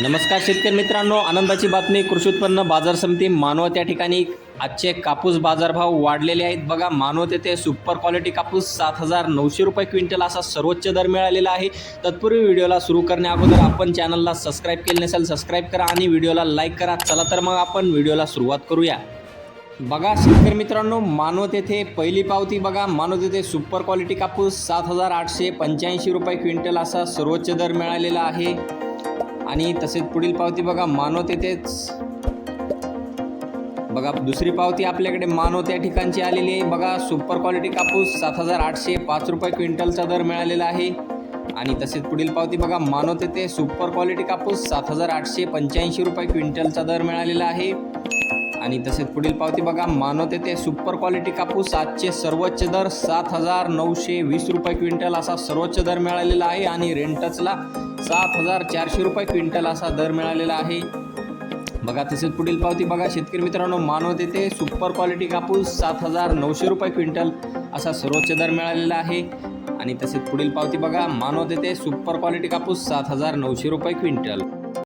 नमस्कार शेतकरी मित्रांनो आनंदाची बातमी कृषी उत्पन्न बाजार समिती मानवत या ठिकाणी. आजचे कापूस बाजारभाव वाढलेले आहेत. बघा मानवत येथे सुपर क्वालिटी कापूस सात हजार नऊशे रुपये क्विंटल असा सर्वोच्च दर मिळालेला आहे. तत्पूर्वी व्हिडिओला सुरू करण्या अगोदर आपण चॅनलला सबस्क्राईब केले नसेल सबस्क्राईब करा आणि व्हिडिओला लाईक करा. चला तर मग आपण व्हिडिओला सुरुवात करूया. बघा शेतकरी मित्रांनो मानवत येथे पहिली पावती बघा. मानवत येथे सुपर क्वालिटी कापूस सात हजार आठशे पंच्याऐंशी रुपये क्विंटल असा सर्वोच्च दर मिळालेला आहे. आणि तसेच पुढील पावती बघा मानव तेथेच बघा दुसरी पावती आपल्याकडे मानव त्या ठिकाणची आलेली आहे. बघा सुपर क्वालिटी कापूस सात हजार आठशे पाच रुपये क्विंटलचा दर मिळालेला आहे. आणि तसेच पुढील पावती बघा मानव तेथे सुपर क्वालिटी कापूस सात हजार आठशे पंच्याऐंशी रुपये क्विंटलचा दर मिळालेला आहे. आणि तसेच पुढील पावती बघा. मानवत ते सुपर क्वालिटी कापूस आजचे सर्वोच्च दर सात हजार नऊशे वीस रुपये क्विंटल असा सर्वोच्च दर मिळालेला आहे आणि रेंटचला सात हजार चारशे रुपये क्विंटल असा दर मिळालेला आहे. बघा तसेच पुढील पावती बघा. शेतकरी मित्रांनो मानवते ते सुपर क्वालिटी कापूस सात हजार नऊशे रुपये क्विंटल असा सर्वोच्च दर मिळालेला आहे. आणि तसेच पुढील पावती बघा. मानवत ते सुपर क्वालिटी कापूस सात हजार नऊशे रुपये क्विंटल.